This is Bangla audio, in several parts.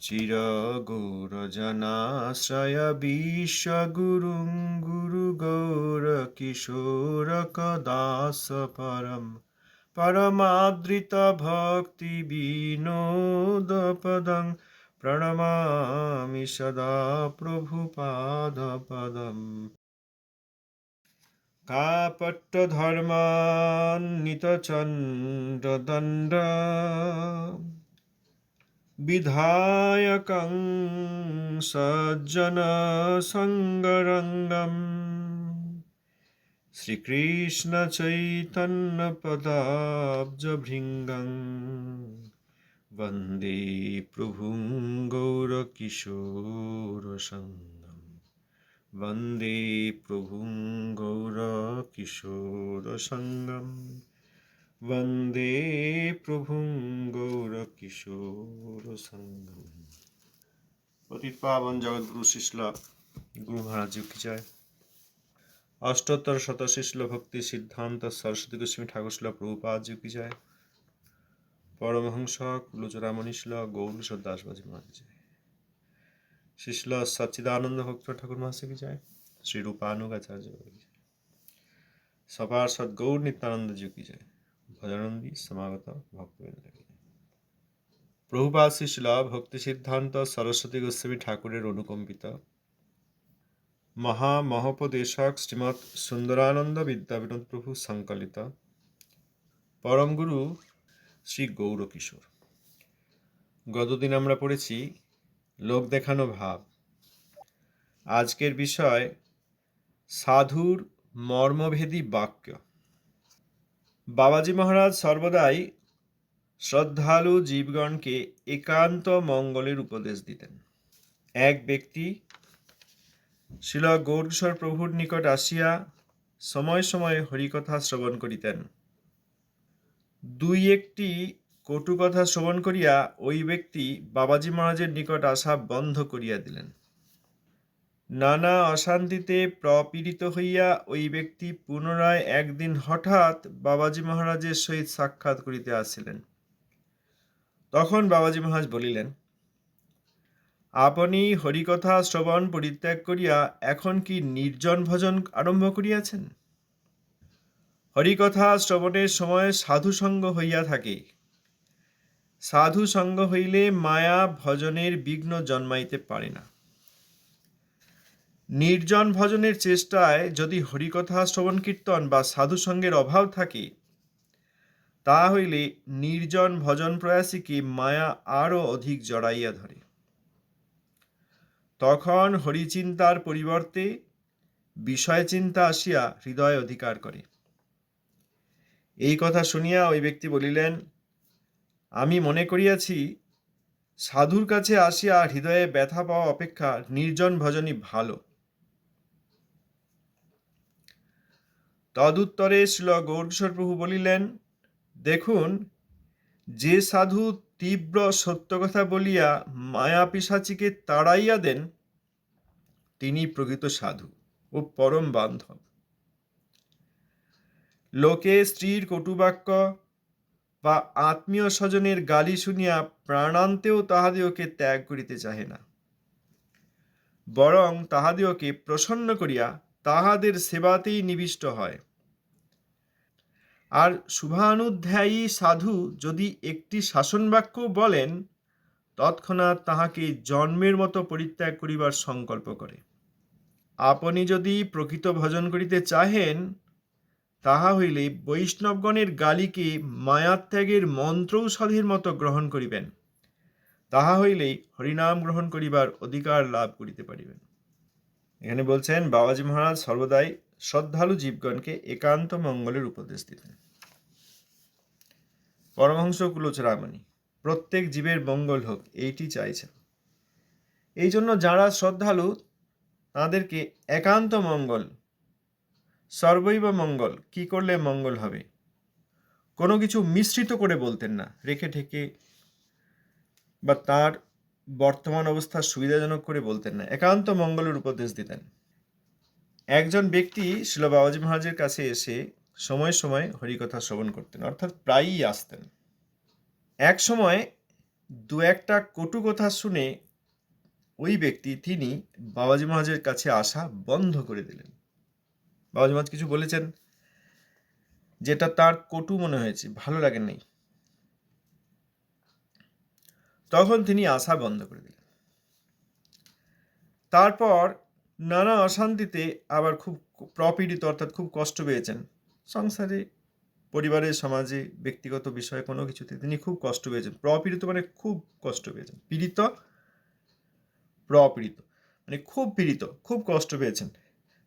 চিরগৌরজনাশ্রয় বিশ্বগুরুং গুরুগৌরকিশোরকদাস পরম পরমাদৃত ভক্তি বিনোদপদং প্রণমামি সদা প্রভুপাদপদম কাপট্টধর্মান্বিতচণ্ডদণ্ড विधायकं सज्जनसङ्गरङ्गम् श्रीकृष्णचैतन्यपदाब्जभृङ्गं वन्दे प्रभुं गौरकिशोरसङ्गं वन्दे प्रभुं गौरकिशोरसङ्गम् वन्दे প্রভুং গৌর কিশোর সঙ্গম পতিত পাবন জগৎগুরু শিশলা গুরু মহারাজ কি জয় অষ্টোত্তর শত শিশল ভক্তি সিদ্ধান্ত সরস্বতী গোস্বামী ঠাকুর শিলা প্রভুপাদ কি জয় পরমহংস কুলচরামণি শিল গৌরীশ্বর দাসবাজি মহারাজ জয় শিশল সচ্চিদানন্দ ভক্ত ঠাকুর মহাশয় কি জয় শ্রী রূপানুগাচার্য সবার সদ্গৌর নিত্যানন্দ জি কি জয় ভজনন্দী সমাগত ভক্তবৃন্দ প্রভুপাদ শিলা ভক্তি সিদ্ধান্ত সরস্বতী গোস্বামী ঠাকুরের অনুকম্পিত। মহা মহোপদেশক শ্রীমৎ সুন্দরানন্দ বিদ্যাবিনোদ প্রভু সংকলিত। পরমগুরু শ্রী গৌরকিশোর। গতদিন আমরা পড়েছি লোক দেখানো ভাব। আজকের বিষয় সাধুর মর্মভেদী বাক্য। বাবাজি মহারাজ সর্বদাই শ্রদ্ধালু জীবগণকে একান্ত মঙ্গলের উপদেশ দিতেন। এক ব্যক্তি শিল গৌরকিশোর প্রভুর নিকট আসিয়া সময় সময় হরিকথা শ্রবণ করিতেন। দুই একটি কটু কথা শ্রবণ করিয়া ওই ব্যক্তি বাবাজি মহারাজের নিকট আসা বন্ধ করিয়া দিলেন। নানা অশান্তিতে প্রপীড়িত হইয়া ওই ব্যক্তি পুনরায় একদিন হঠাৎ বাবাজি মহারাজের সহিত সাক্ষাৎ করিতে আসিলেন। তখন বাবাজি মহারাজ বলিলেন, আপনি হরিকথা শ্রবণ পরিত্যাগ করিয়া এখন কি নির্জন ভজন আরম্ভ করিয়াছেন? হরিকথা শ্রবণের সময় সাধু সঙ্গ হইয়া থাকে। সাধু সঙ্গ হইলে মায়া ভজনের বিঘ্ন জন্মাইতে পারে না। নির্জন ভজনের চেষ্টায় যদি হরিকথা, শ্রবণ কীর্তন বা সাধু সঙ্গের অভাব থাকে তা হইলে নির্জন ভজন প্রয়াসীকে মায়া আরও অধিক জড়াইয়া ধরে। তখন হরিচিন্তার পরিবর্তে বিষয় চিন্তা আসিয়া হৃদয় অধিকার করে। এই কথা শুনিয়া ওই ব্যক্তি বলিলেন, আমি মনে করিয়াছি, সাধুর কাছে আসিয়া হৃদয়ে ব্যথা পাওয়া অপেক্ষা নির্জন ভজনই ভালো। তদুত্তরে শ্রীল গৌরকিশোর প্রভু বলিলেন, দেখুন, যে সাধু তীব্র সত্য কথা বলিয়া মায়া পিসাচিকে তাড়াইয়া দেন, তিনি প্রকৃত সাধু ও পরম বান্ধব। লোকে স্ত্রীর কটুবাক্য বা আত্মীয় স্বজনের গালি শুনিয়া প্রাণান্তেও তাহাদিওকে ত্যাগ করিতে চাহে না। বরং তাহাদিওকে প্রসন্ন করিয়া তাহাদের সেবাতেই নিবিষ্ট হয়। আর শুভানুধ্যায়ী সাধু যদি একটি শাসন বাক্য বলেন, তৎক্ষণাৎ তাহাকে জন্মের মতো পরিত্যাগ করিবার সংকল্প করে। আপনি যদি প্রকৃত ভজন করিতে চাহেন, তাহা হইলে বৈষ্ণবগণের গালিকে মায়াত্যাগের মন্ত্রৌষধের মতো গ্রহণ করিবেন। তাহা হইলেই হরিনাম গ্রহণ করিবার অধিকার লাভ করিতে পারিবেন। এখানে বলছেন, বাবাজি মহারাজ সর্বদাই শ্রদ্ধালু জীবগণকে একান্ত মঙ্গলের উপদেশ দিতেন। পরমহংস কুলোচরামণি, প্রত্যেক জীবের মঙ্গল হোক, এইটি চাইছেন। এই জন্য যারা শ্রদ্ধালু, তাদেরকে একান্ত মঙ্গল, সর্বৈব মঙ্গল, কি করলে মঙ্গল হবে? কোনো কিছু মিশ্রিত করে বলতেন না, রেখে ঠেকে, বা তার বর্তমান অবস্থা সুবিধাজনক করে বলতেন না। একান্ত মঙ্গলের উপদেশ দিতেন। একজন ব্যক্তি শিল বাবাজি মহারাজের কাছে এসে সময় সময় হরিকথা শ্রবণ করতেন, অর্থাৎ প্রায়ই আসতেন। এক সময় দু একটা কটু কথা শুনে ওই ব্যক্তি, তিনি বাবাজি মহাজের কাছে আসা বন্ধ করে দিলেন। বাবাজি মহাজ কিছু বলেছেন যেটা তার কটু মনে হয়েছে, ভালো লাগে নাই। তখন তিনি আসা বন্ধ করে দিলেন। তারপর নানা অশান্তিতে আবার খুব প্রপীড়িত অর্থাৎ খুব কষ্ট পেয়েছেন। সংসারে পরিবারের সমাজে, ব্যক্তিগত বিষয়ে কোনো কিছুতে তিনি খুব কষ্ট পেয়েছেন। প্রপীড়িত মানে খুব কষ্ট পেয়েছেন। পীড়িত, প্রপীড়িত মানে খুব পীড়িত, খুব কষ্ট পেয়েছেন।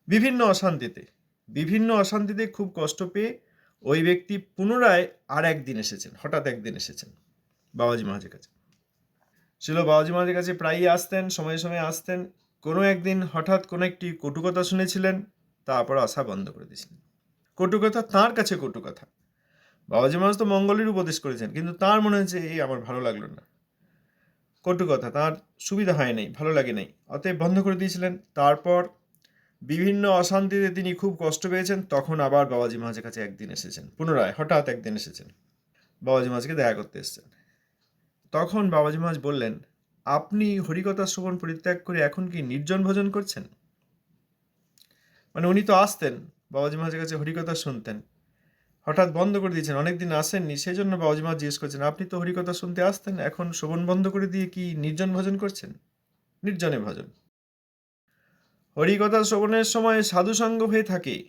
বিভিন্ন অশান্তিতে বিভিন্ন অশান্তিতে খুব কষ্ট পেয়ে ওই ব্যক্তি পুনরায় আর একদিন এসেছেন, হঠাৎ একদিন এসেছেন বাবাজি মহাজের কাছে। ছিল, বাবাজি মহাজের কাছে প্রায়ই আসতেন, সময়ে সময়ে আসতেন। কোনো একদিন হঠাৎ কোনো একটি কটুকথা শুনেছিলেন, তারপর আসা বন্ধ করে দিয়েছিলেন। কটুকথা তাঁর কাছে কটুকথা বাবাজি মহারাজ তো মঙ্গলের উপদেশ করেছেন, কিন্তু তার মনে হয়েছে, এই আমার ভালো লাগল না। কটুকথা তার সুবিধা হয় নাই, ভালো লাগে নাই। অতএব বন্ধ করে দিয়েছিলেন। তারপর বিভিন্ন অশান্তিতে তিনি খুব কষ্ট পেয়েছেন, তখন আবার বাবাজি মহাজের কাছে একদিন এসেছেন, পুনরায়, হঠাৎ একদিন এসেছেন। বাবাজি মহাজকে দেখা করতে এসেছেন। তখন বাবাজি মহাজ বললেন, আপনি হরিকথা শ্রবণ পরিত্যাগ করে এখন কি নির্জন ভোজন করছেন? মানে উনি তো আসতেন, বাবাজি মহাজের কাছে হরিকথা শুনতেন। হঠাৎ বন্ধ করে দিয়েছেন, অনেকদিন আসেননি সেই জন্য বাবাজি মহাজ জিজ্ঞেস করছেন, আপনি তো হরিকথা শুনতে আসতেন, এখন শ্রবণ বন্ধ করে দিয়ে কি নির্জন ভজন করছেন? নির্জনে ভজন। হরিকথা শ্রবণের সময় সাধুসঙ্গ হয়ে থাকে।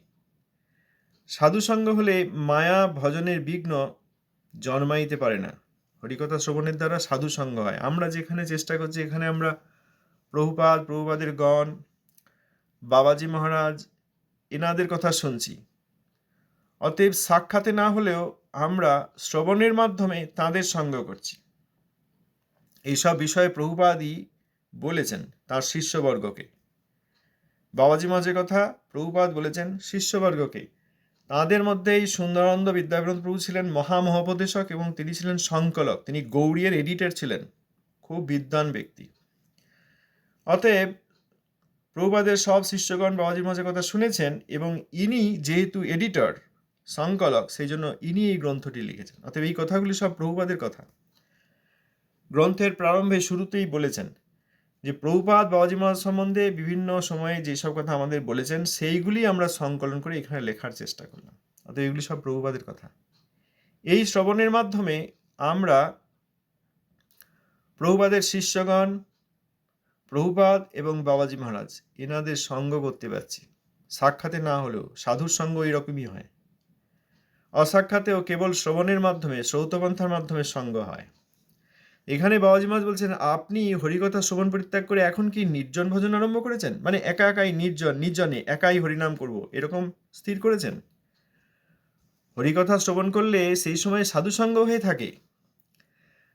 সাধুসঙ্গ হলে মায়া ভজনের বিঘ্ন জন্মাইতে পারে না। হরিকথা শ্রবণের দ্বারা সাধুসঙ্গ হয়। আমরা যেখানে চেষ্টা করছি, এখানে আমরা প্রভুপাদ, প্রভুপাদের গণ, বাবাজি মহারাজ, এনাদের কথা শুনছি। অতএব সাক্ষাতে না হলেও আমরা শ্রবণের মাধ্যমে তাদের সঙ্গ করছি। এইসব বিষয়ে প্রভুপাদই বলেছেন তার শিষ্যবর্গকে। বাবাজি মহাজের কথা প্রভুপাদ বলেছেন শিষ্যবর্গকে। তাঁদের মধ্যেই সুন্দরানন্দ বিদ্যাবিনোদ প্রভু ছিলেন মহামহোপদেশক এবং তিনি ছিলেন সংকলক। তিনি গৌড়িয়ের এডিটর ছিলেন। খুব বিদ্বান ব্যক্তি। অতএব প্রভুপাদের সব শিষ্যগণ বাবাজি মাঝে কথা শুনেছেন এবং ইনি যেহেতু এডিটর সংকলক, সেই জন্য ইনি এই গ্রন্থটি লিখেছেন। অতএব এই কথাগুলি সব প্রভুপাদের কথা। গ্রন্থের প্রারম্ভে শুরুতেই বলেছেন যে প্রভুপাদ বাবাজি মহারাজ সম্বন্ধে বিভিন্ন সময়ে যেসব কথা আমাদের বলেছেন, সেইগুলি আমরা সংকলন করে এখানে লেখার চেষ্টা করলাম। অতএব এগুলি সব প্রভুপাদের কথা। এই শ্রবণের মাধ্যমে আমরা প্রভুপাদের শিষ্যগণ, প্রভুপাদ এবং বাবাজি মহারাজ এনাদের সঙ্গ করতে পারছি। সাক্ষাতে না হলেও সাধুর সঙ্গ এরকমই হয়। অসাক্ষাতেও কেবল শ্রবণের মাধ্যমে, শ্রৌতপন্থার মাধ্যমে সঙ্গ হয়। এখানে বাবাজি মাছ বলছেন, আপনি হরিকথা শ্রবণ পরিত্যাগ করে এখন কি নির্জন ভজন আরম্ভ করেছেন? মানে একা একাই নির্জন, নির্জনে একাই হরিনাম করব, এরকম স্থির করেছেন? হরিকথা শ্রবণ করলে সেই সময় সাধুসঙ্গ হয়ে থাকে।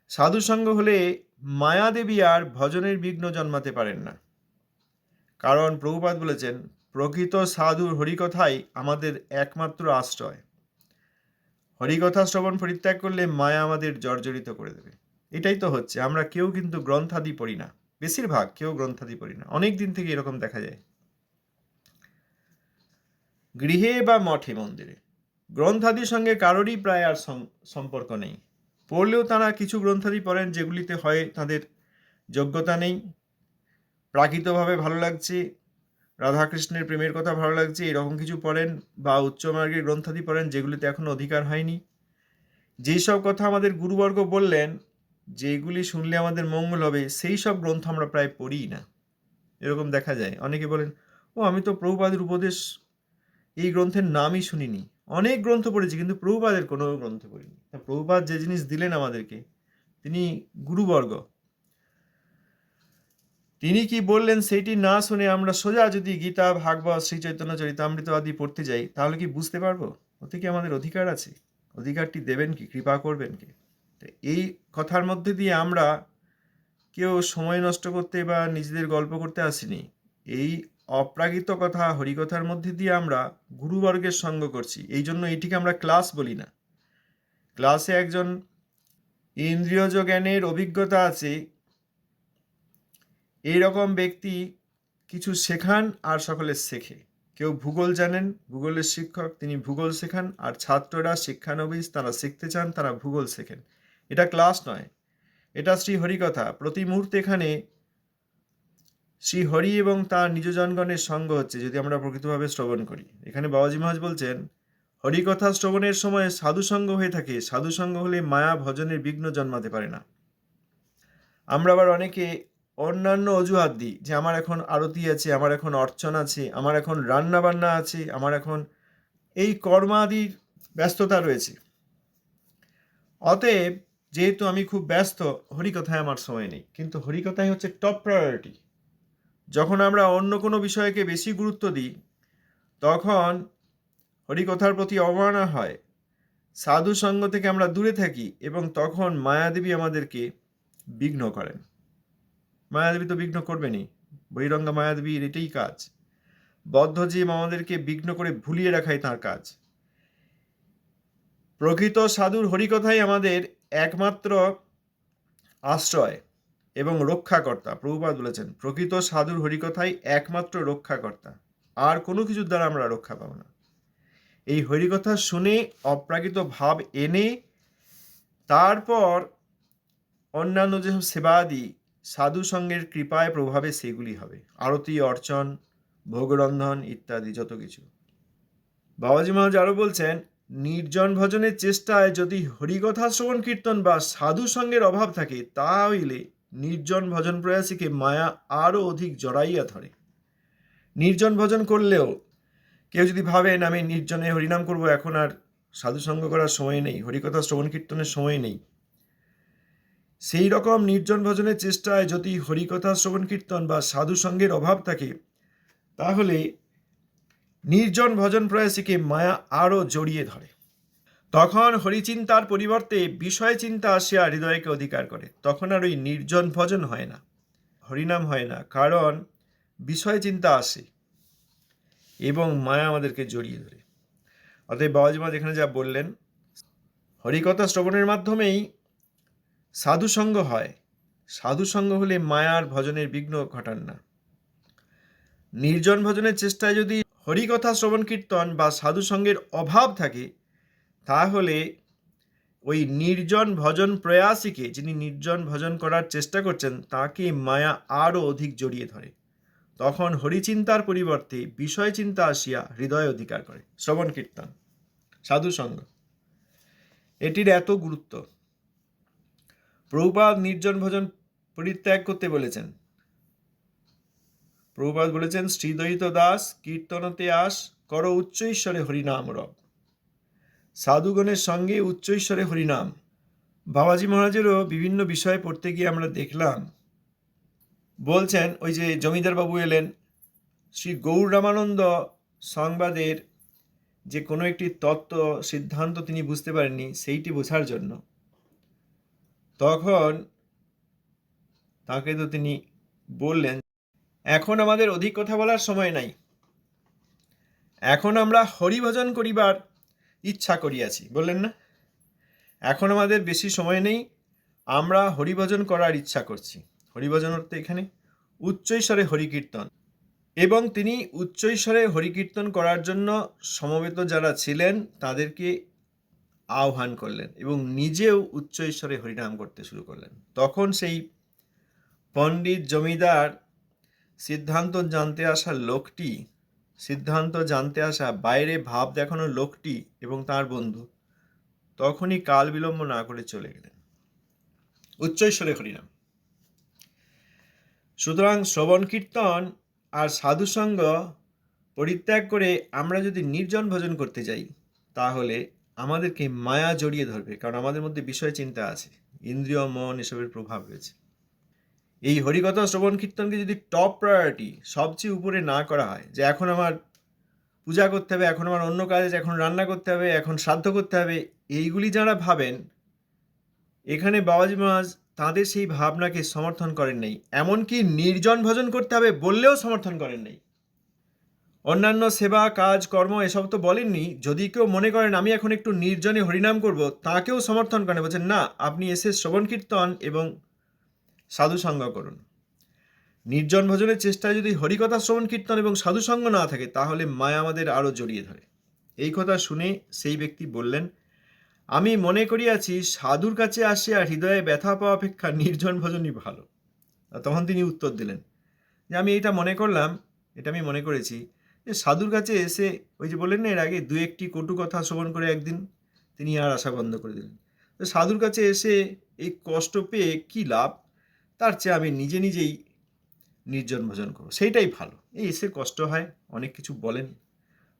সাধুসঙ্গ হলে মায়াদেবী আর ভজনের বিঘ্ন জন্মাতে পারেন না। কারণ প্রভুপাত বলেছেন, প্রকৃত সাধুর হরিকথাই আমাদের একমাত্র আশ্রয়। হরিকথা শ্রবণ পরিত্যাগ করলে মায়া আমাদের জর্জরিত করে দেবে। এটাই তো হচ্ছে, আমরা কেউ কিন্তু গ্রন্থাদি পড়ি না। বেশিরভাগ কেউ গ্রন্থাদি পড়ি না। অনেক দিন থেকে এরকম দেখা যায়। গৃহে বা মঠে মন্দিরে। গ্রন্থাদির সঙ্গে কারোরই প্রায় আর সম্পর্ক নেই। পড়লেও তারা কিছু গ্রন্থাদি পড়েন যেগুলিতে হয় তাদের যোগ্যতা নেই। প্রাকৃতভাবে ভালো লাগছে, রাধাকৃষ্ণের প্রেমের কথা ভালো লাগছে, এরকম কিছু পড়েন বা উচ্চমার্গের গ্রন্থাদি পড়েন যেগুলিতে এখনও অধিকার হয়নি। যেই সব কথা আমাদের গুরুবর্গ বললেন যেগুলি শুনলে আমাদের মঙ্গল হবে, সেই সব গ্রন্থ আমরা প্রায় পড়িই না। এরকম দেখা যায়। অনেকে বলেন, ও, আমি তো প্রভুপাদের উপদেশ, এই গ্রন্থের নামই শুনিনি। অনেক গ্রন্থ পড়েছি, কিন্তু প্রভুপাদের কোনো গ্রন্থ পড়িনি। প্রভুপাদ যে জিনিস দিলেন আমাদেরকে, তিনি গুরুবর্গ। তিনি কি বললেন সেইটি না শুনে আমরা সোজা যদি গীতা, ভাগবত, শ্রী চৈতন্য চরিতামৃত আদি পড়তে যাই, তাহলে কি বুঝতে পারব? ওতে কি আমাদের অধিকার আছে? অধিকারটি দেবেন কি? কৃপা করবেন কি? এই কথার মধ্যে দিয়ে আমরা কেউ সময় নষ্ট করতে বা নিজেদের গল্প করতে আসিনি। এই অপ্রাকৃত কথা, হরিকথার মধ্যে দিয়ে আমরা গুরুবর্গের সঙ্গ করছি। এই জন্য এটিকে আমরা ক্লাস বলি না। ক্লাসে একজন ইন্দ্রিয়জ জ্ঞানের অভিজ্ঞতা আছে। এই রকম ব্যক্তি কিছু শেখান আর সকলে শেখে। কেউ ভূগোল জানেন, ভূগোলের শিক্ষক, তিনি ভূগোল শেখান, আর ছাত্ররা, শিক্ষানবিশ, তারা শিখতে চান, তারা ভূগোল শেখেন। এটা ক্লাস নয়। এটা শ্রী হরিকথা। প্রতি মুহূর্তে এখানে শ্রী হরি এবং তার নিজ জনগণের সঙ্গ হচ্ছে, যদি আমরা প্রকৃতভাবে শ্রবণ করি। এখানে বাবাজি মহাজ বলছেন, হরিকথা শ্রবণের সময় সাধুসঙ্গ হয়ে থাকে। সাধুসঙ্গ হলে মায়া ভজনের বিঘ্ন জন্মাতে পারে না। আমরা আবার অনেকে অন্যান্য অজুহাত দিই, যে আমার এখন আরতি আছে, আমার এখন অর্চন আছে, আমার এখন রান্না বান্না আছে, আমার এখন এই কর্মাদির ব্যস্ততা রয়েছে। অতএব যেহেতু আমি খুব ব্যস্ত, হরিকথায় আমার সময় নেই। কিন্তু হরিকথাই হচ্ছে টপ প্রায়োরিটি যখন আমরা অন্য কোনো বিষয়কে বেশি গুরুত্ব দিই, তখন হরিকথার প্রতি অবমাননা হয়। সাধু সঙ্গ থেকে আমরা দূরে থাকি এবং তখন মায়াদেবী আমাদেরকে বিঘ্ন করেন। মায়াদেবী তো বিঘ্ন করবেনই। বৈরঙ্গা মায়াদেবীর এটাই কাজ। বদ্ধজীব আমাদেরকে বিঘ্ন করে ভুলিয়ে রাখাই তার কাজ। প্রকৃত সাধুর হরিকথাই আমাদের একমাত্র আশ্রয় এবং রক্ষাকর্তা। প্রভুপাদ বলেছেন, প্রকৃত সাধুর হরিকথাই একমাত্র রক্ষাকর্তা। আর কোনো কিছুর দ্বারা আমরা রক্ষা পাবো না। এই হরিকথা শুনে অপ্রাকৃত ভাব এনে তারপর অন্যান্য যেসব সেবাদি সাধু সঙ্গের কৃপায় প্রভাবে সেগুলি হবে। আরতি, অর্চন, ভোগরন্ধন ইত্যাদি যত কিছু। বাবাজি মহারাজ আরও বলছেন নির্জন ভজনের চেষ্টায় যদি হরিকথা শ্রবণ কীর্তন বা সাধু সঙ্গের অভাব থাকে তা হইলে নির্জন ভজন প্রয়াসীকে মায়া আরও অধিক জড়াইয়া ধরে। নির্জন ভজন করলেও কেউ যদি ভাবেন আমি নির্জনে হরিনাম করব, এখন আর সাধু সঙ্গ করার সময় নেই, হরিকথা শ্রবণ কীর্তনের সময় নেই। সেই রকম নির্জন ভজনের চেষ্টায় যদি হরিকথা শ্রবণ কীর্তন বা সাধু সঙ্গের অভাব থাকে, তাহলে নির্জন ভজন প্রয়াসীকে মায়া আরও জড়িয়ে ধরে। তখন হরিচিন্তার পরিবর্তে বিষয় চিন্তা আসিয়া হৃদয়কে অধিকার করে। তখন আর ওই নির্জন ভজন হয় না, হরিনাম হয় না, কারণ বিষয় চিন্তা আসে এবং মায়া আমাদেরকে জড়িয়ে ধরে। অতএব বাবাজি মা যেখানে যা বললেন, হরিকথা শ্রবণের মাধ্যমেই সাধুসঙ্গ হয়। সাধুসঙ্গ হলে মায়ার ভজনের বিঘ্ন ঘটান না। নির্জন ভজনের চেষ্টায় যদি হরিকথা শ্রবণ কীর্তন বা সাধুসঙ্গের অভাব থাকে, তাহলে ওই নির্জন ভজন প্রয়াসীকে যিনি নির্জন ভজন করার চেষ্টা করছেন, তাকে মায়া আরও অধিক জড়িয়ে ধরে। তখন হরিচিন্তার পরিবর্তে বিষয় চিন্তা আসিয়া হৃদয় অধিকার করে। শ্রবণ কীর্তন সাধুসঙ্গ এটির এত গুরুত্ব। প্রভুপাদ নির্জন ভজন পরিত্যাগ করতে বলেছেন প্রভুপাদ বলেছেন শ্রীদয়িত দাস, কীর্তনতে আস, কর উচ্চ ঈশ্বরে হরিনাম রব। সাধুগণের সঙ্গে উচ্চ ঈশ্বরে হরিনাম। বাবাজি মহারাজেরও বিভিন্ন বিষয় পড়তে গিয়ে আমরা দেখলাম। বলছেন, ওই যে জমিদার বাবু এলেন, শ্রী গৌর রামানন্দ সংবাদের যে কোনো একটি তত্ত্ব, সিদ্ধান্ত তিনি বুঝতে পারেননি, সেইটি বোঝার জন্য। তখন তাকে তো তিনি বললেন এখন আমাদের অধিক কথা বলার সময় নাই। এখন আমরা হরিভজন করিবার ইচ্ছা করিয়াছি, বললেন না? এখন আমাদের বেশি সময় নেই, আমরা হরিভজন করার ইচ্ছা করছি। হরিভজন অর্থে এখানে, উচ্চৈস্বরে হরিকীর্তন। এবং তিনি উচ্চৈস্বরে হরিকীর্তন করার জন্য সমবেত যারা ছিলেন, তাদেরকে আহ্বান করলেন এবং নিজেও উচ্চ ঈশ্বরে হরিনাম করতে শুরু করলেন। তখন সেই পণ্ডিত জমিদার সিদ্ধান্ত জানতে আসা লোকটি, সিদ্ধান্ত জানতে আসা বাইরে ভাব দেখানো লোকটি এবং তার বন্ধু তখনই কাল বিলম্ব না করে চলে গেলেন। উচ্চ ঈশ্বরে হরিনাম। সুতরাং শ্রবণ কীর্তন আর সাধুসঙ্গ পরিত্যাগ করে আমরা যদি নির্জন ভজন করতে যাই, তাহলে আমাদেরকে মায়া জড়িয়ে ধরবে, কারণ আমাদের মধ্যে বিষয় চিন্তা আছে, ইন্দ্রিয়, মন এসবের প্রভাব রয়েছে। এই হরিকথা শ্রবণ কীর্তনকে যদি টপ প্রায়োরিটি সবচেয়ে উপরে না করা হয়, যে এখন আমার পূজা করতে হবে, এখন আমার অন্য কাজ, এখন রান্না করতে হবে, এখন শ্রাদ্ধ করতে হবে, এইগুলি যারা ভাবেন, এখানে বাবাজি মহারাজ তাঁদের সেই ভাবনাকে সমর্থন করেন নাই। এমনকি নির্জন ভজন করতে হবে বললেও সমর্থন করেন নাই। অন্যান্য সেবা, কাজ, কর্ম এসব তো বলেননি। যদি কেউ মনে করেন, আমি এখন একটু নির্জনে হরিনাম করব, তাকেও সমর্থন করেন। বলছেন, না, আপনি এসে শ্রবণ কীর্তন এবং সাধুসঙ্গ করুন। নির্জন ভজনের চেষ্টায় যদি হরিকথা শ্রবণ কীর্তন এবং সাধুসঙ্গ না থাকে, তাহলে মায়া আমাদের আরও জড়িয়ে ধরে। এই কথা শুনে সেই ব্যক্তি বললেন, আমি মনে করিয়াছি সাধুর কাছে আসিয়া হৃদয়ে ব্যথা পাওয়া অপেক্ষা নির্জন ভজনই ভালো। তখন তিনি উত্তর দিলেন, যে আমি এটা মনে করলাম, এটা আমি মনে করেছি যে সাধুর কাছে এসে ওই যে বললেন না এর আগে দু একটি কটু কথা শ্রবণ করে একদিন তিনি আর আশা বন্ধ করে দিলেন। তো সাধুর কাছে এসে এই কষ্ট পেয়ে কী লাভ? তার চেয়ে আমি নিজে নিজেই নির্জন ভোজন করব। সেইটাই ভালো। এই এসে কষ্ট হয়, অনেক কিছু বলেন।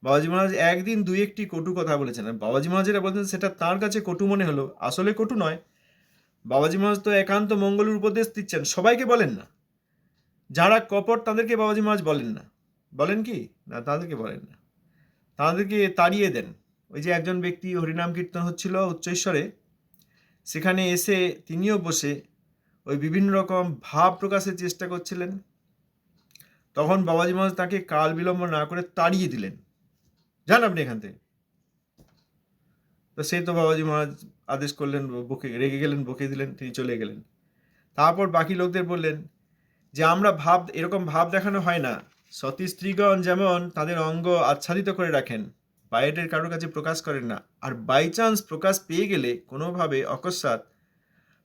বাবাজি মহারাজ একদিন দুই একটি কটু কথা বলেছেন। বাবাজি মহারাজ যেটা বলছেন, সেটা তার কাছে কটু মনে হলো। আসলে কটু নয়। বাবাজি মহারাজ তো একান্ত মঙ্গলের উপদেশ দিচ্ছেন। সবাইকে বলেন না। যারা কপট, তাদেরকে বাবাজি মহারাজ বলেন না। বলেন কি? না, তাদেরকে বলেন না। তাদেরকে তাড়িয়ে দেন। ওই যে একজন ব্যক্তি হরিনাম কীর্তন হচ্ছিল উচ্চৈশ্বরে। সেখানে এসে তিনিও বসে ওই বিভিন্ন রকম ভাব প্রকাশের চেষ্টা করছিলেন। তখন বাবাজি মহারাজ তাকে কাল বিলম্ব না করে তাড়িয়ে দিলেন। যান আপনি এখান থেকে। তো সেই তো বাবাজি মহারাজ আদেশ করলেন, বকে, রেগে গেলেন, বকে দিলেন, তিনি চলে গেলেন। তারপর বাকি লোকদের বললেন যে, আমরা ভাব, এরকম ভাব দেখানো হয় না। সতী স্ত্রীগণ যেমন তাদের অঙ্গ আচ্ছাদিত করে রাখেন, বাইরের কারোর কাছে প্রকাশ করেন না। আর বাই চান্স প্রকাশ পেয়ে গেলে কোনোভাবে অকস্মাৎ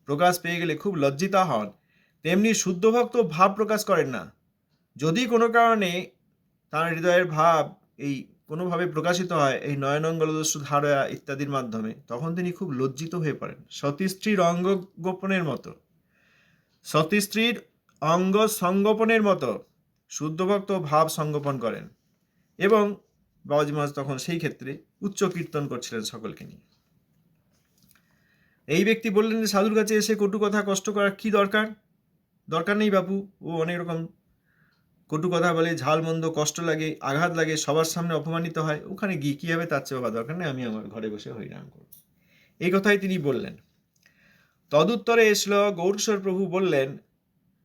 প্রকাশ পেয়ে গেলে খুব লজ্জিতা হন। তেমনি শুদ্ধ ভক্ত ভাব প্রকাশ করেন না। যদি কোনো কারণে তার হৃদয়ের ভাব এই কোনোভাবে প্রকাশিত হয়, এই নয়নঙ্গলদস্যু ধারা ইত্যাদির মাধ্যমে, তখন তিনি খুব লজ্জিত হয়ে পড়েন। সতী স্ত্রীর অঙ্গ গোপনের মতো। সতী স্ত্রীর অঙ্গ সংগোপনের মতো শুদ্ধভক্ত ভাব সংগোপন করেন এবং বাবাজি মহারাজ তখন সেই ক্ষেত্রে উচ্চ কীর্তন করছিলেন সকলকে নিয়ে। এই ব্যক্তি বললেন যে সাধুর কাছে এসে কটু কথা, কষ্ট করার কি দরকার? দরকার নেই বাপু, ও অনেক রকম। কটু কথা বলে, ঝাল মন্দ, কষ্ট লাগে, আঘাত লাগে, সবার সামনে অপমানিত হয়। ওখানে গিয়ে কী হবে তার চেয়ে বাবা দরকার নেই, আমি আমার ঘরে বসে হরিনাম করব। এই কথাই তিনি বললেন। তদুত্তরে এসল গৌরশ্বর প্রভু বললেন,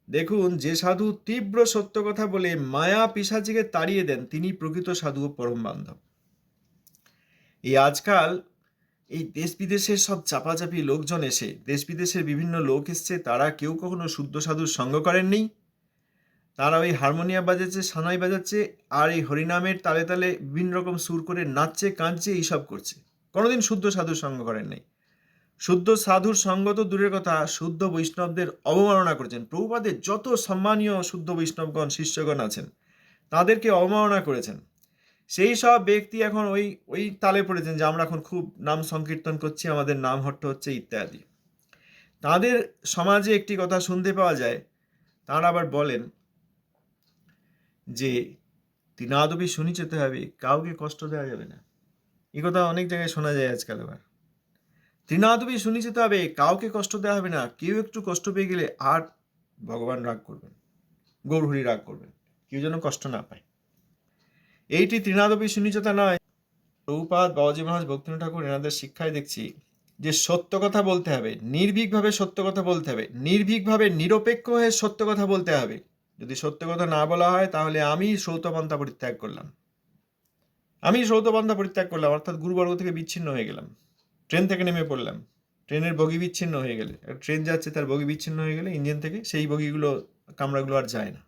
দেখুন, যে সাধু তীব্র সত্য কথা বলে মায়া পিসাচিকে তাড়িয়ে দেন, তিনি প্রকৃত সাধু ও পরম বান্ধব। এই আজকাল এই দেশ বিদেশের সব চাপাচাপি লোকজন এসে দেশ বিদেশের বিভিন্ন লোক এসছে, তারা কেউ কখনো শুদ্ধ সাধুর সঙ্গ করেননি। তারা ওই হারমোনিয়াম বাজাচ্ছে সানাই বাজাচ্ছে, আর এই হরিনামের তালে তালে বিভিন্ন রকম সুর করে নাচছে, কাঁদছে, এইসব করছে। কোনোদিন শুদ্ধ সাধুর সঙ্গ করেন নাই শুদ্ধ সাধুর সঙ্গ তো দূরের কথা, শুদ্ধ বৈষ্ণবদের অবমাননা করেছেন। প্রভুপাদের যত সম্মানীয় শুদ্ধ বৈষ্ণবগণ, শিষ্যগণ আছেন, তাদেরকে অবমাননা করেছেন। সেই সব ব্যক্তি এখন ওই ওই তালে পড়েছেন যে আমরা এখন খুব নাম সংকীর্তন করছি, আমাদের নাম হট্ট হচ্ছে ইত্যাদি। তাদের সমাজে একটি কথা শুনতে পাওয়া যায়, তাঁরা আবার বলেন যে তিনাদবি শুনি যেতে হবে, কাউকে কষ্ট দেওয়া যাবে না। এ কথা অনেক জায়গায় শোনা যায় আজকাল আবার। তৃণাদবি শুনি যেতে হবে, কাউকে কষ্ট দেওয়া হবে না। কেউ একটু কষ্ট পেয়ে গেলে আর ভগবান রাগ করবেন, গৌরহরি রাগ করবেন, কেউ যেন কষ্ট না পায়। এইটি তৃণাদবি সুনিচতা নয়। প্রভুপাত বাবাজি মহারাজ, ভক্তিনাথ ঠাকুর এনাদের শিক্ষায় দেখছি যে সত্য কথা বলতে হবে, নির্ভীকভাবে সত্য কথা বলতে হবে, নির্ভীকভাবে নিরপেক্ষ হয়ে সত্য কথা বলতে হবে। যদি সত্য কথা না বলা হয়, তাহলে আমি সৌতপন্থা পরিত্যাগ করলাম। আমি সৌতপন্থা পরিত্যাগ করলাম, অর্থাৎ গুরুবর্গ থেকে বিচ্ছিন্ন হয়ে গেলাম। ট্রেন থেকে নেমে পড়লাম। ট্রেনের বগি বিচ্ছিন্ন হয়ে গেলে, ট্রেন যাচ্ছে তার বগি বিচ্ছিন্ন হয়ে গেলে, ইঞ্জিন থেকে সেই বগিগুলো, কামরাগুলো আর যায় না।